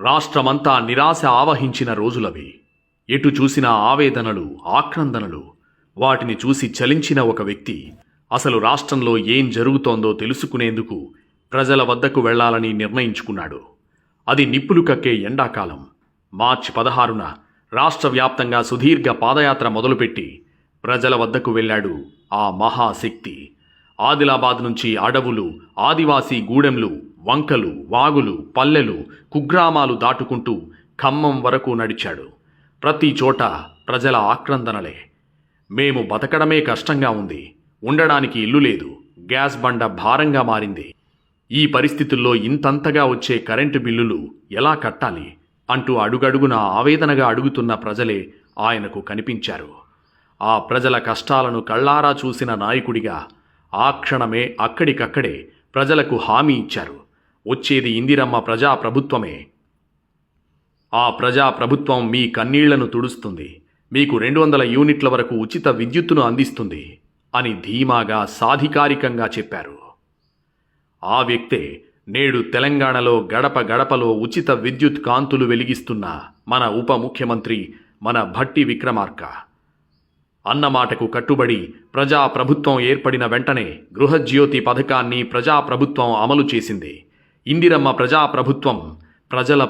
రాష్ట్రమంతా నిరాశ ఆవహించిన రోజులవి. ఎటు చూసిన ఆవేదనలు ఆక్రందనలు వాటిని చూసి చలించిన ఒక వ్యక్తి అసలు రాష్ట్రంలో ఏం జరుగుతోందో తెలుసుకునేందుకు ప్రజల వద్దకు వెళ్ళాలని నిర్ణయించుకున్నాడు. అది నిప్పులు కక్కే ఎండాకాలం. మార్చి పదహారున రాష్ట్ర వ్యాప్తంగా సుదీర్ఘ పాదయాత్ర మొదలుపెట్టి ప్రజల వద్దకు వెళ్ళాడు ఆ మహాశక్తి. ఆదిలాబాద్ నుంచి అడవులు ఆదివాసీ గూడెంలు వంకలు వాగులు పల్లెలు కుగ్రామాలు దాటుకుంటూ ఖమ్మం వరకు నడిచాడు. ప్రతి చోట ప్రజల ఆక్రందనలే. మేము బతకడమే కష్టంగా ఉంది. ఉండడానికి ఇల్లు లేదు. గ్యాస్ బండ భారంగా మారింది. ఈ పరిస్థితుల్లో ఇంతంతగా వచ్చే కరెంటు బిల్లులు ఎలా కట్టాలి? అంటూ అడుగడుగున ఆవేదనగా అడుగుతున్న ప్రజలే ఆయనకు కనిపించారు. ఆ ప్రజల కష్టాలను కళ్ళారా చూసిన నాయకుడిగా ఆ క్షణమే అక్కడికక్కడే ప్రజలకు హామీ ఇచ్చారు. వచ్చేది ఇందిరమ్మ ప్రజా ప్రభుత్వమే ఆ ప్రజా ప్రభుత్వం మీ కన్నీళ్ళను తుడుస్తుంది. మీకు రెండు వందల యూనిట్ల వరకు ఉచిత విద్యుత్తును అందిస్తుంది అని ధీమాగా సాధికారికంగా చెప్పారు. ఆ వ్యక్తే నేడు తెలంగాణలో గడప గడపలో ఉచిత విద్యుత్ కాంతులు వెలిగిస్తున్న మన ఉప ముఖ్యమంత్రి మన భట్టి విక్రమార్క. అన్నమాటకు కట్టుబడి ప్రజా ప్రభుత్వం ఏర్పడిన వెంటనే గృహజ్యోతి పథకాన్ని ప్రజా ప్రభుత్వం అమలు చేసింది. ఇందిరమ్మ ప్రజా ప్రభుత్వం ప్రజల